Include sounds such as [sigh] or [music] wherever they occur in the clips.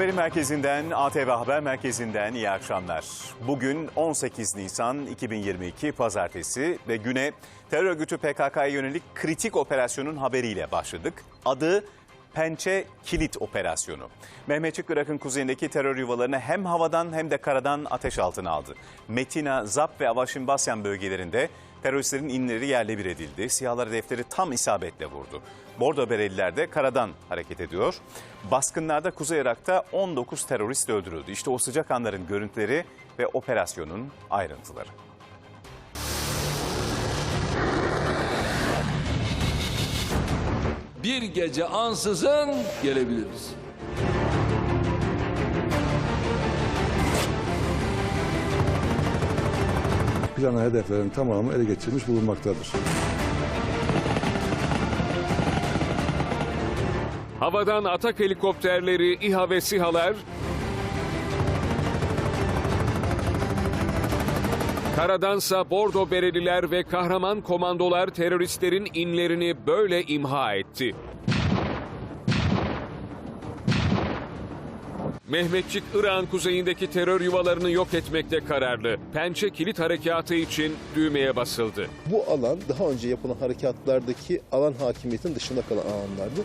Haberin merkezinden, ATV Haber Merkezi'nden iyi akşamlar. Bugün 18 Nisan 2022 Pazartesi ve güne terör örgütü PKK'ya yönelik kritik operasyonun haberiyle başladık. Adı Pençe Kilit Operasyonu. Mehmetçik Irak'ın kuzeyindeki terör yuvalarını hem havadan hem de karadan ateş altına aldı. Metina, Zap ve Avaşin Basyan bölgelerinde teröristlerin inleri yerle bir edildi. Siyahlar hedefleri tam isabetle vurdu. Bordo Bereliler de karadan hareket ediyor. Baskınlarda Kuzey Irak'ta 19 terörist öldürüldü. İşte o sıcak anların görüntüleri ve operasyonun ayrıntıları. bir gece ansızın gelebiliriz. Plana hedeflerin tamamı ele geçirmiş bulunmaktadır. Havadan atak helikopterleri, İHA ve SİHA'lar Karadansa Bordo Bereliler ve kahraman komandolar teröristlerin inlerini böyle imha etti. Mehmetçik Irak'ın kuzeyindeki terör yuvalarını yok etmekte kararlı. Pençe kilit harekatı için düğmeye basıldı. Bu alan daha önce yapılan harekatlardaki alan hakimiyetinin dışında kalan alanlardı.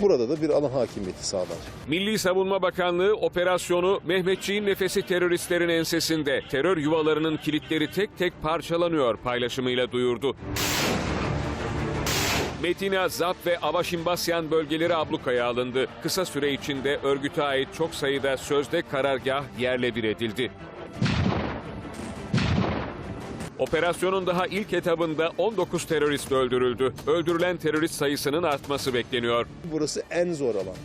Burada da bir alan hakimiyeti sağlanacak. Milli Savunma Bakanlığı operasyonu Mehmetçiğin nefesi teröristlerin ensesinde. Terör yuvalarının kilitleri tek tek parçalanıyor paylaşımıyla duyurdu. Metina, Zap ve Avaşimbasyan bölgeleri ablukaya alındı. Kısa süre içinde örgüte ait çok sayıda sözde karargah yerle bir edildi. Operasyonun daha ilk etabında 19 terörist öldürüldü. Öldürülen terörist sayısının artması bekleniyor. Burası en zor alan.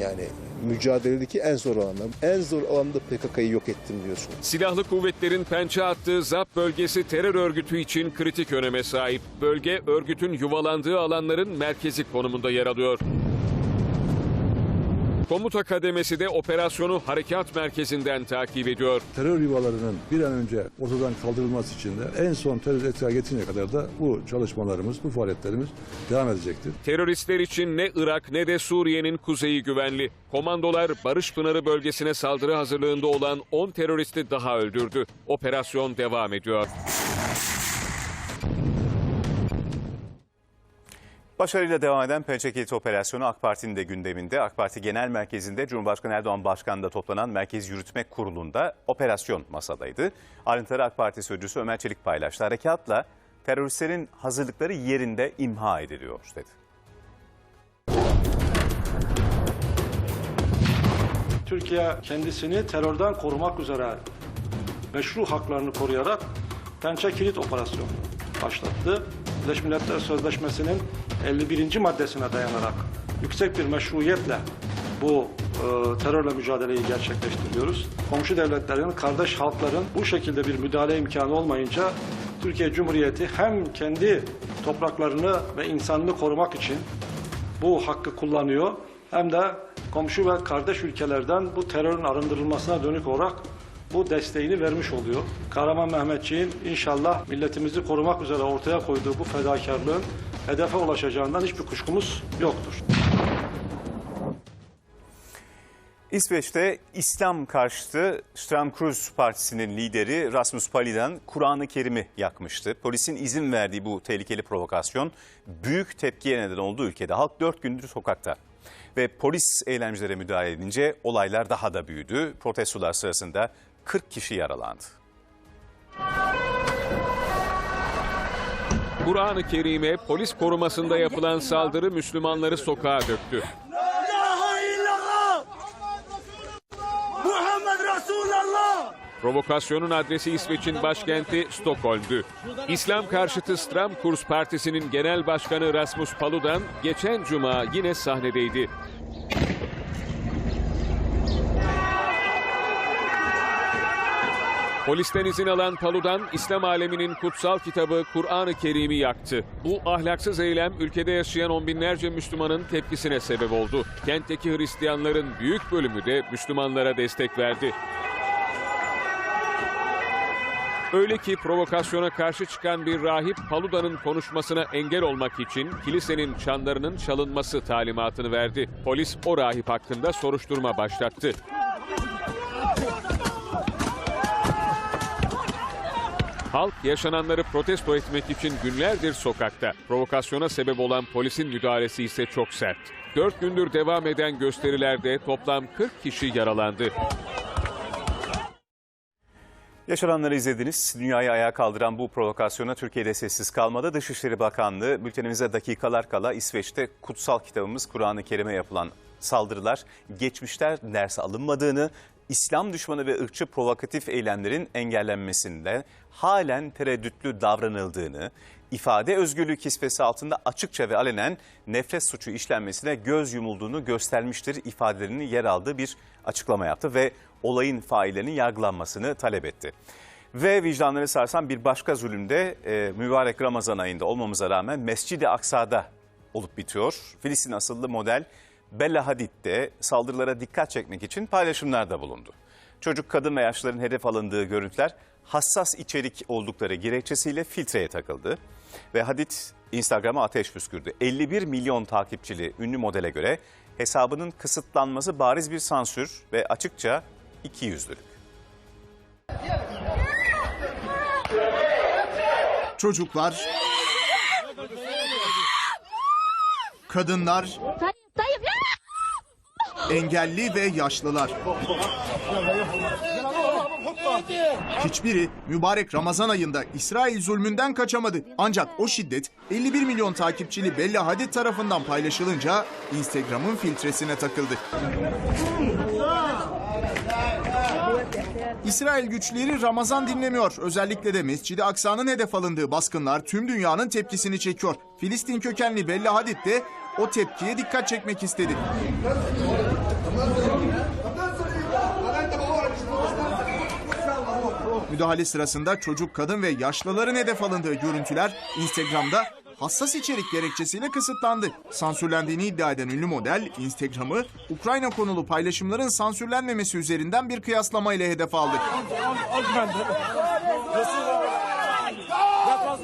Yani mücadeledeki en zor alanlar. En zor alanda PKK'yı yok ettim diyorsun. Silahlı kuvvetlerin pençe attığı ZAP bölgesi terör örgütü için kritik öneme sahip. Bölge örgütün yuvalandığı alanların merkezi konumunda yer alıyor. Komuta kademesi de operasyonu harekat merkezinden takip ediyor. Terör yuvalarının bir an önce ortadan kaldırılması için de en son terör etkaya getirecek kadar da bu çalışmalarımız, bu faaliyetlerimiz devam edecektir. Teröristler için ne Irak ne de Suriye'nin kuzeyi güvenli. Komandolar Barış Pınarı bölgesine saldırı hazırlığında olan 10 teröristi daha öldürdü. Operasyon devam ediyor. Başarıyla devam eden Pençe Kilit Operasyonu AK Parti'nin de gündeminde. AK Parti Genel Merkezi'nde Cumhurbaşkanı Erdoğan Başkanı'nda toplanan Merkez Yürütme Kurulu'nda operasyon masadaydı. Ayrıntıları AK Parti Sözcüsü Ömer Çelik paylaştı. Harekatla teröristlerin hazırlıkları yerinde imha ediliyor dedi. Türkiye kendisini terörden korumak üzere meşru haklarını koruyarak Pençe Kilit Operasyonu başlattı. Birleşmiş Milletler Sözleşmesi'nin 51. maddesine dayanarak yüksek bir meşruiyetle bu e, terörle mücadeleyi gerçekleştiriyoruz. Komşu devletlerin, kardeş halkların bu şekilde bir müdahale imkanı olmayınca Türkiye Cumhuriyeti hem kendi topraklarını ve insanını korumak için bu hakkı kullanıyor hem de komşu ve kardeş ülkelerden bu terörün arındırılmasına dönük olarak bu desteğini vermiş oluyor. Kahraman Mehmetçiğin inşallah milletimizi korumak üzere ortaya koyduğu bu fedakarlığın hedefe ulaşacağından hiçbir kuşkumuz yoktur. İsveç'te İslam karşıtı Stramkruz Partisi'nin lideri Rasmus Paludan Kur'an-ı Kerim'i yakmıştı. Polisin izin verdiği bu tehlikeli provokasyon büyük tepkiye neden oldu ülkede. Halk dört gündür sokakta. Ve polis eylemcilere müdahale edince olaylar daha da büyüdü. Protestolar sırasında 40 kişi yaralandı. Kur'an-ı Kerim'e polis korumasında yapılan saldırı Müslümanları sokağa döktü. Provokasyonun adresi İsveç'in başkenti Stockholm'dü. İslam karşıtı Stramkurs Partisi'nin genel başkanı Rasmus Paludan geçen cuma yine sahnedeydi. Polisten izin alan Paludan, İslam aleminin kutsal kitabı Kur'an-ı Kerim'i yaktı. Bu ahlaksız eylem ülkede yaşayan on binlerce Müslümanın tepkisine sebep oldu. Kentteki Hristiyanların büyük bölümü de Müslümanlara destek verdi. Öyle ki provokasyona karşı çıkan bir rahip Paluda'nın konuşmasına engel olmak için kilisenin çanlarının çalınması talimatını verdi. Polis o rahip hakkında soruşturma başlattı. Halk yaşananları protesto etmek için günlerdir sokakta. Provokasyona sebep olan polisin müdahalesi ise çok sert. Dört gündür devam eden gösterilerde toplam 40 kişi yaralandı. Yaşananları izlediniz. Dünyayı ayağa kaldıran bu provokasyona Türkiye'de sessiz kalmadı. Dışişleri Bakanlığı bültenimize dakikalar kala İsveç'te kutsal kitabımız Kur'an-ı Kerim'e yapılan saldırılar geçmişler ders alınmadığını, İslam düşmanı ve ırkçı provokatif eylemlerin engellenmesinde halen tereddütlü davranıldığını, ifade özgürlüğü kisvesi altında açıkça ve alenen nefret suçu işlenmesine göz yumulduğunu göstermiştir ifadelerinin yer aldığı bir açıklama yaptı ve olayın faillerinin yargılanmasını talep etti. Ve vicdanları sarsan bir başka zulümde e, mübarek Ramazan ayında olmamıza rağmen Mescid-i Aksa'da olup bitiyor. Filistin asıllı model Bella Hadid de saldırılara dikkat çekmek için paylaşımlarda bulundu. Çocuk, kadın ve yaşlıların hedef alındığı görüntüler hassas içerik oldukları gerekçesiyle filtreye takıldı. Ve Hadid Instagram'a ateş püskürdü. 51 milyon takipçili ünlü modele göre hesabının kısıtlanması bariz bir sansür ve açıkça ikiyüzlülük. Çocuklar, kadınlar, engelli ve yaşlılar. Hiçbiri mübarek Ramazan ayında İsrail zulmünden kaçamadı. Ancak o şiddet 51 milyon takipçili Bella Hadid tarafından paylaşılınca Instagram'ın filtresine takıldı. İsrail güçleri Ramazan dinlemiyor. Özellikle de Mescid-i Aksa'nın hedef alındığı baskınlar tüm dünyanın tepkisini çekiyor. Filistin kökenli Bella Hadid de o tepkiye dikkat çekmek istedi. Müdahale sırasında çocuk, kadın ve yaşlıların hedef alındığı görüntüler Instagram'da hassas içerik gerekçesiyle kısıtlandı. Sansürlendiğini iddia eden ünlü model Instagram'ı Ukrayna konulu paylaşımların sansürlenmemesi üzerinden bir kıyaslama ile hedef aldı.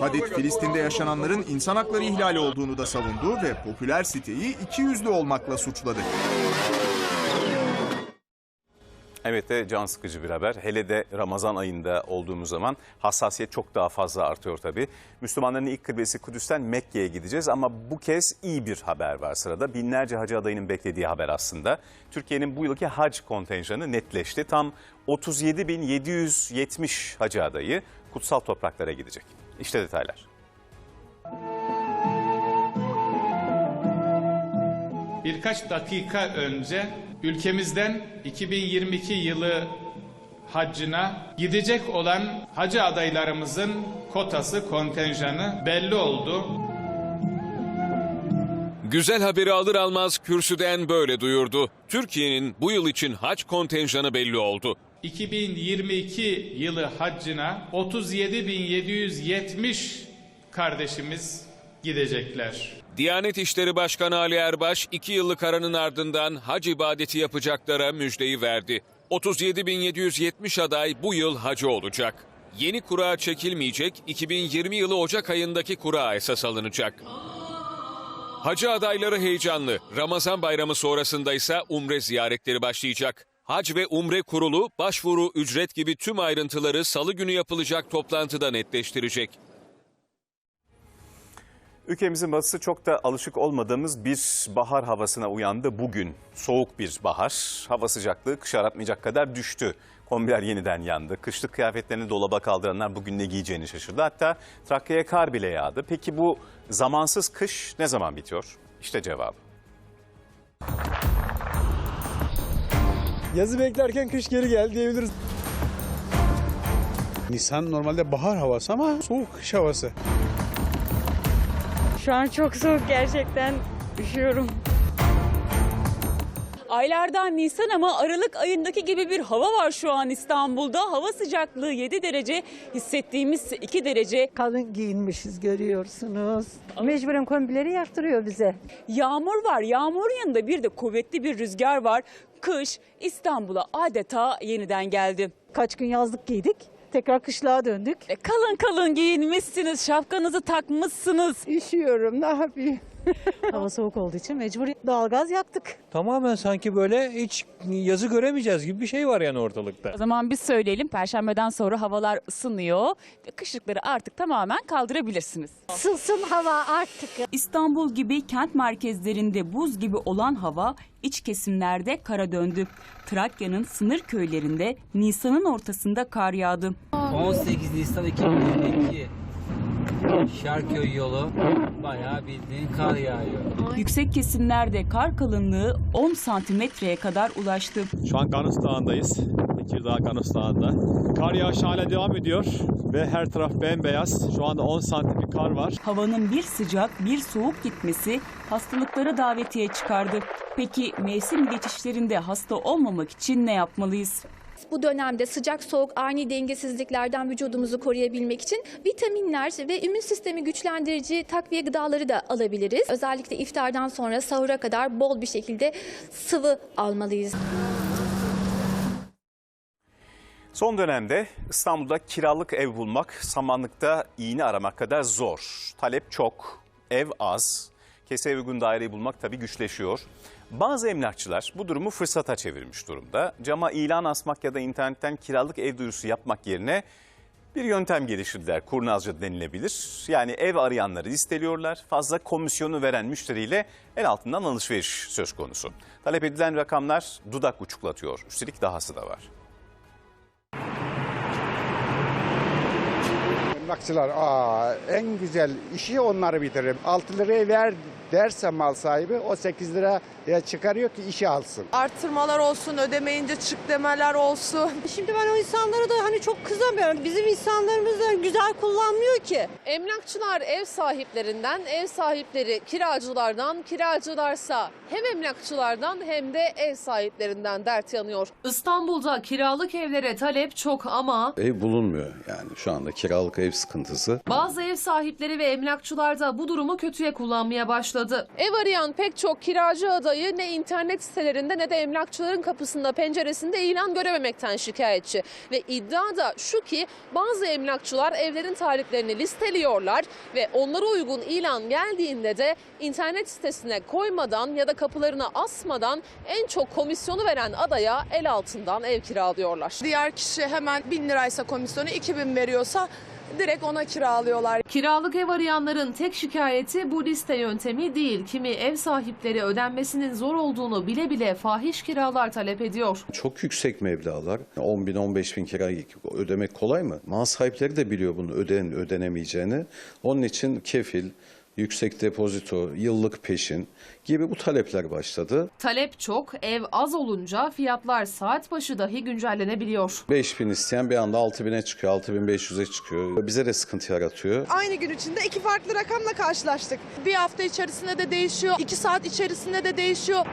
Hadid Filistin'de yaşananların insan hakları ihlali olduğunu da savundu ve popüler siteyi iki yüzlü olmakla suçladı. Evet can sıkıcı bir haber. Hele de Ramazan ayında olduğumuz zaman hassasiyet çok daha fazla artıyor tabii. Müslümanların ilk kıblesi Kudüs'ten Mekke'ye gideceğiz ama bu kez iyi bir haber var sırada. Binlerce hacı adayının beklediği haber aslında. Türkiye'nin bu yılki hac kontenjanı netleşti. Tam 37.770 hacı adayı kutsal topraklara gidecek. İşte detaylar. Birkaç dakika önce ülkemizden 2022 yılı haccına gidecek olan hacı adaylarımızın kotası, kontenjanı belli oldu. Güzel haberi alır almaz kürsüden böyle duyurdu. Türkiye'nin bu yıl için hac kontenjanı belli oldu. 2022 yılı haccına 37.770 kardeşimiz gidecekler. Diyanet İşleri Başkanı Ali Erbaş, iki yıllık aranın ardından hac ibadeti yapacaklara müjdeyi verdi. 37.770 aday bu yıl hacı olacak. Yeni kura çekilmeyecek, 2020 yılı Ocak ayındaki kura esas alınacak. Hacı adayları heyecanlı. Ramazan bayramı sonrasında ise umre ziyaretleri başlayacak. Hac ve Umre Kurulu başvuru, ücret gibi tüm ayrıntıları salı günü yapılacak toplantıda netleştirecek. Ülkemizin batısı çok da alışık olmadığımız bir bahar havasına uyandı bugün. Soğuk bir bahar. Hava sıcaklığı kış aratmayacak kadar düştü. Kombiler yeniden yandı. Kışlık kıyafetlerini dolaba kaldıranlar bugün ne giyeceğini şaşırdı. Hatta Trakya'ya kar bile yağdı. Peki bu zamansız kış ne zaman bitiyor? İşte cevabı. Yazı beklerken kış geri geldi diyebiliriz. Nisan normalde bahar havası ama soğuk kış havası. Şu an çok soğuk gerçekten üşüyorum. Aylardan Nisan ama Aralık ayındaki gibi bir hava var şu an İstanbul'da. Hava sıcaklığı 7 derece, hissettiğimiz 2 derece. Kalın giyinmişiz görüyorsunuz. Mecburen kombileri yaktırıyor bize. Yağmur var. Yağmurun yanında bir de kuvvetli bir rüzgar var. Kış İstanbul'a adeta yeniden geldi. Kaç gün yazlık giydik. Tekrar kışlığa döndük. E, kalın kalın giyinmişsiniz, şapkanızı takmışsınız. Üşüyorum ne yapayım. [laughs] Hava soğuk olduğu için mecbur doğalgaz yaktık. Tamamen sanki böyle hiç yazı göremeyeceğiz gibi bir şey var yani ortalıkta. O zaman biz söyleyelim, Perşembeden sonra havalar ısınıyor ve kışlıkları artık tamamen kaldırabilirsiniz. Sılsın hava artık. İstanbul gibi kent merkezlerinde buz gibi olan hava iç kesimlerde kara döndü. Trakya'nın sınır köylerinde Nisan'ın ortasında kar yağdı. 18 Nisan 2022 Şarköy yolu bayağı bildiğin kar yağıyor. Yüksek kesimlerde kar kalınlığı 10 santimetreye kadar ulaştı. Şu an Ganus Dağı'ndayız. Tekirdağ Ganus Dağı'nda. Kar yağışı hala devam ediyor ve her taraf bembeyaz. Şu anda 10 santim bir kar var. Havanın bir sıcak bir soğuk gitmesi hastalıklara davetiye çıkardı. Peki mevsim geçişlerinde hasta olmamak için ne yapmalıyız? Bu dönemde sıcak soğuk ani dengesizliklerden vücudumuzu koruyabilmek için vitaminler ve immün sistemi güçlendirici takviye gıdaları da alabiliriz. Özellikle iftardan sonra sahura kadar bol bir şekilde sıvı almalıyız. Son dönemde İstanbul'da kiralık ev bulmak samanlıkta iğne aramak kadar zor. Talep çok, ev az. Keseye uygun daireyi bulmak tabii güçleşiyor. Bazı emlakçılar bu durumu fırsata çevirmiş durumda. Cama ilan asmak ya da internetten kiralık ev duyurusu yapmak yerine bir yöntem geliştirdiler. Kurnazca denilebilir. Yani ev arayanları listeliyorlar. Fazla komisyonu veren müşteriyle el altından alışveriş söz konusu. Talep edilen rakamlar dudak uçuklatıyor. Üstelik dahası da var. Emlakçılar aa, en güzel işi onları bitiririm. 6 liraya ver derse mal sahibi o 8 liraya çıkarıyor ki işi alsın. Artırmalar olsun, ödemeyince çık demeler olsun. [laughs] Şimdi ben o insanlara da hani çok kızamıyorum. Bizim insanlarımız da güzel kullanmıyor ki. Emlakçılar ev sahiplerinden, ev sahipleri kiracılardan, kiracılarsa hem emlakçılardan hem de ev sahiplerinden dert yanıyor. İstanbul'da kiralık evlere talep çok ama Ev bulunmuyor yani şu anda kiralık ev sıkıntısı. bazı ev sahipleri ve emlakçılar da bu durumu kötüye kullanmaya başladı. Ev arayan pek çok kiracı adayı ne internet sitelerinde ne de emlakçıların kapısında penceresinde ilan görememekten şikayetçi. Ve iddia da şu ki bazı emlakçılar evlerin tarihlerini listeliyorlar ve onlara uygun ilan geldiğinde de internet sitesine koymadan ya da kapılarına asmadan en çok komisyonu veren adaya el altından ev kiralıyorlar. Diğer kişi hemen 1000 liraysa komisyonu 2000 veriyorsa direkt ona kiralıyorlar. Kiralık ev arayanların tek şikayeti bu liste yöntemi değil. Kimi ev sahipleri ödenmesinin zor olduğunu bile bile fahiş kiralar talep ediyor. Çok yüksek meblağlar. 10 bin 15 bin kira ödemek kolay mı? Mal sahipleri de biliyor bunu öden ödenemeyeceğini. Onun için kefil, yüksek depozito, yıllık peşin gibi bu talepler başladı. Talep çok, ev az olunca fiyatlar saat başı dahi güncellenebiliyor. 5 bin isteyen bir anda 6 bine çıkıyor, 6500'e çıkıyor. Bize de sıkıntı yaratıyor. Aynı gün içinde iki farklı rakamla karşılaştık. Bir hafta içerisinde de değişiyor, iki saat içerisinde de değişiyor.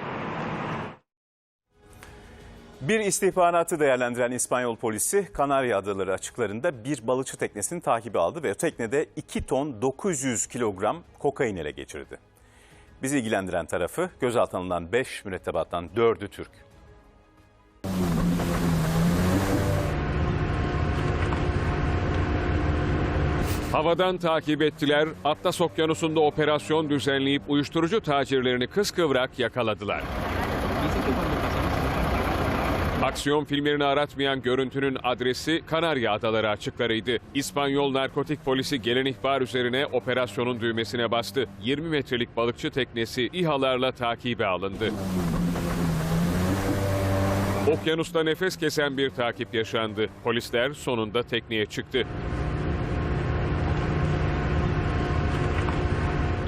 Bir istihbaratı değerlendiren İspanyol polisi Kanarya Adaları açıklarında bir balıkçı teknesini takibi aldı ve o teknede 2 ton 900 kilogram kokain ele geçirdi. Bizi ilgilendiren tarafı gözaltına alınan 5 mürettebattan 4'ü Türk. Havadan takip ettiler, Atlas Okyanusu'nda operasyon düzenleyip uyuşturucu tacirlerini kıskıvrak yakaladılar. Aksiyon filmlerini aratmayan görüntünün adresi Kanarya Adaları açıklarıydı. İspanyol narkotik polisi gelen ihbar üzerine operasyonun düğmesine bastı. 20 metrelik balıkçı teknesi İHA'larla takibe alındı. Okyanusta nefes kesen bir takip yaşandı. Polisler sonunda tekneye çıktı.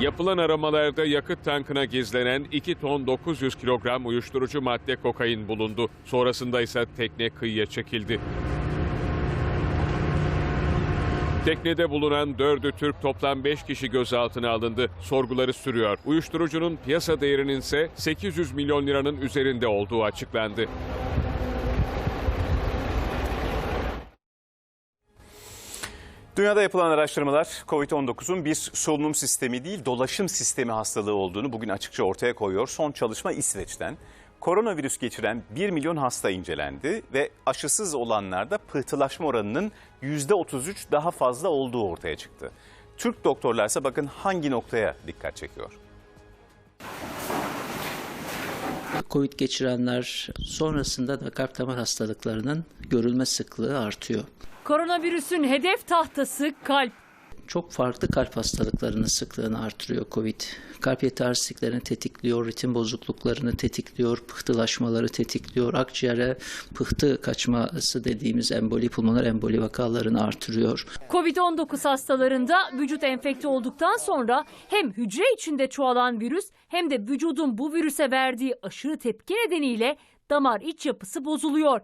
Yapılan aramalarda yakıt tankına gizlenen 2 ton 900 kilogram uyuşturucu madde kokain bulundu. Sonrasında ise tekne kıyıya çekildi. Teknede bulunan dördü Türk toplam 5 kişi gözaltına alındı. Sorguları sürüyor. Uyuşturucunun piyasa değerinin ise 800 milyon liranın üzerinde olduğu açıklandı. Dünyada yapılan araştırmalar COVID-19'un bir solunum sistemi değil dolaşım sistemi hastalığı olduğunu bugün açıkça ortaya koyuyor. Son çalışma İsveç'ten. Koronavirüs geçiren 1 milyon hasta incelendi ve aşısız olanlarda pıhtılaşma oranının %33 daha fazla olduğu ortaya çıktı. Türk doktorlarsa bakın hangi noktaya dikkat çekiyor. Covid geçirenler sonrasında da kalp damar hastalıklarının görülme sıklığı artıyor. Koronavirüsün hedef tahtası kalp. Çok farklı kalp hastalıklarının sıklığını artırıyor Covid. Kalp yetersizliklerini tetikliyor, ritim bozukluklarını tetikliyor, pıhtılaşmaları tetikliyor, akciğere pıhtı kaçması dediğimiz emboli, pulmoner emboli vakalarını artırıyor. Covid-19 hastalarında vücut enfekte olduktan sonra hem hücre içinde çoğalan virüs hem de vücudun bu virüse verdiği aşırı tepki nedeniyle damar iç yapısı bozuluyor.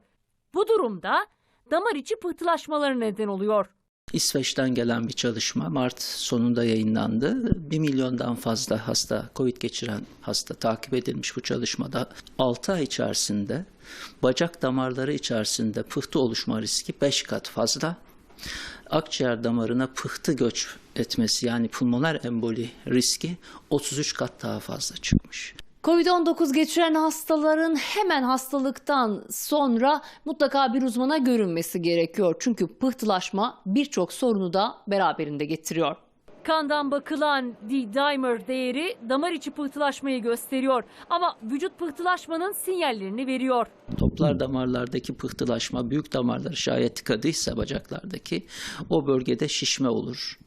Bu durumda damar içi pıhtılaşmaları neden oluyor. İsveç'ten gelen bir çalışma Mart sonunda yayınlandı. 1 milyondan fazla hasta, Covid geçiren hasta takip edilmiş bu çalışmada. 6 ay içerisinde bacak damarları içerisinde pıhtı oluşma riski 5 kat fazla. Akciğer damarına pıhtı göç etmesi yani pulmoner emboli riski 33 kat daha fazla çıkmış. Covid-19 geçiren hastaların hemen hastalıktan sonra mutlaka bir uzmana görünmesi gerekiyor. Çünkü pıhtılaşma birçok sorunu da beraberinde getiriyor. Kandan bakılan D-dimer değeri damar içi pıhtılaşmayı gösteriyor ama vücut pıhtılaşmanın sinyallerini veriyor. Toplar damarlardaki pıhtılaşma büyük damarları şayet tıkadıysa bacaklardaki o bölgede şişme olur.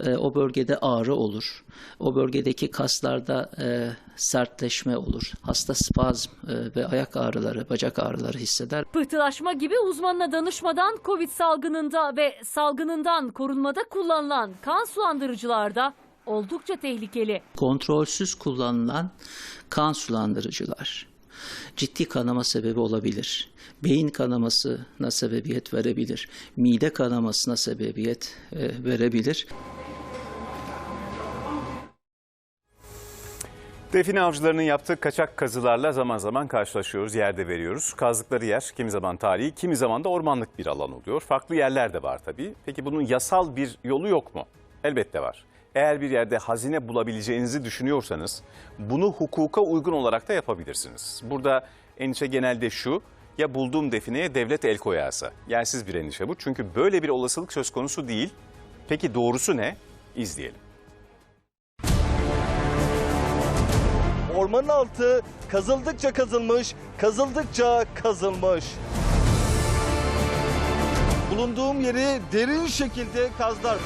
Ee, o bölgede ağrı olur. O bölgedeki kaslarda e, sertleşme olur. Hasta spazm e, ve ayak ağrıları, bacak ağrıları hisseder. Pıhtılaşma gibi uzmanına danışmadan Covid salgınında ve salgınından korunmada kullanılan kan sulandırıcılarda oldukça tehlikeli. Kontrolsüz kullanılan kan sulandırıcılar ciddi kanama sebebi olabilir. Beyin kanamasına sebebiyet verebilir. Mide kanamasına sebebiyet e, verebilir. Define avcılarının yaptığı kaçak kazılarla zaman zaman karşılaşıyoruz, yerde veriyoruz. Kazdıkları yer kimi zaman tarihi, kimi zaman da ormanlık bir alan oluyor. Farklı yerler de var tabii. Peki bunun yasal bir yolu yok mu? Elbette var. Eğer bir yerde hazine bulabileceğinizi düşünüyorsanız bunu hukuka uygun olarak da yapabilirsiniz. Burada endişe genelde şu, ya bulduğum defineye devlet el koyarsa. Yersiz bir endişe bu çünkü böyle bir olasılık söz konusu değil. Peki doğrusu ne? İzleyelim. Ormanın altı kazıldıkça kazılmış, kazıldıkça kazılmış. Bulunduğum yeri derin şekilde kazdılar.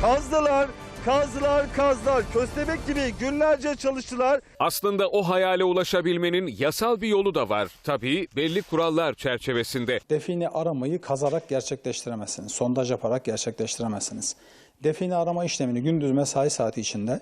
Kazdılar, kazdılar, kazdılar. Köstebek gibi günlerce çalıştılar. Aslında o hayale ulaşabilmenin yasal bir yolu da var. Tabii belli kurallar çerçevesinde. Define aramayı kazarak gerçekleştiremezsiniz. Sondaj yaparak gerçekleştiremezsiniz. Define arama işlemini gündüz mesai saati içinde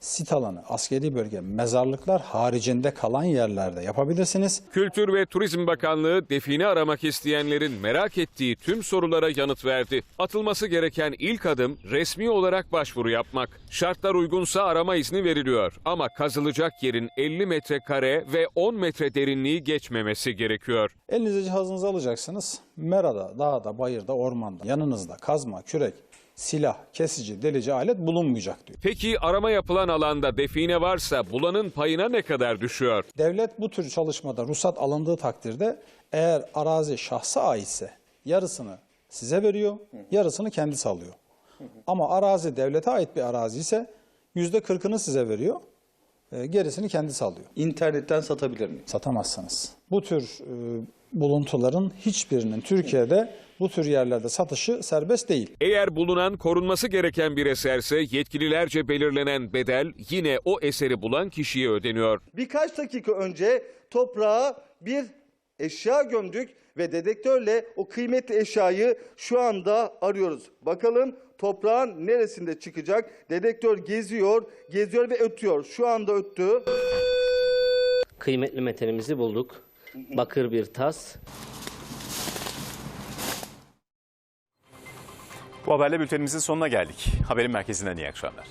sit alanı, askeri bölge, mezarlıklar haricinde kalan yerlerde yapabilirsiniz. Kültür ve Turizm Bakanlığı define aramak isteyenlerin merak ettiği tüm sorulara yanıt verdi. Atılması gereken ilk adım resmi olarak başvuru yapmak. Şartlar uygunsa arama izni veriliyor ama kazılacak yerin 50 metrekare ve 10 metre derinliği geçmemesi gerekiyor. Elinize cihazınızı alacaksınız. Merada, dağda, bayırda, ormanda, yanınızda kazma, kürek, silah, kesici, delici alet bulunmayacak diyor. Peki arama yapılan alanda define varsa bulanın payına ne kadar düşüyor? Devlet bu tür çalışmada ruhsat alındığı takdirde eğer arazi şahsa aitse yarısını size veriyor, yarısını kendisi alıyor. Ama arazi devlete ait bir arazi ise yüzde kırkını size veriyor, e, gerisini kendisi alıyor. İnternetten satabilir miyim? Satamazsınız. Bu tür e, buluntuların hiçbirinin Türkiye'de bu tür yerlerde satışı serbest değil. Eğer bulunan korunması gereken bir eserse yetkililerce belirlenen bedel yine o eseri bulan kişiye ödeniyor. Birkaç dakika önce toprağa bir eşya gömdük ve dedektörle o kıymetli eşyayı şu anda arıyoruz. Bakalım toprağın neresinde çıkacak? Dedektör geziyor, geziyor ve ötüyor. Şu anda öttü. Kıymetli metalimizi bulduk. Bakır bir tas. Bu haberle bültenimizin sonuna geldik. Haberin merkezinden iyi akşamlar.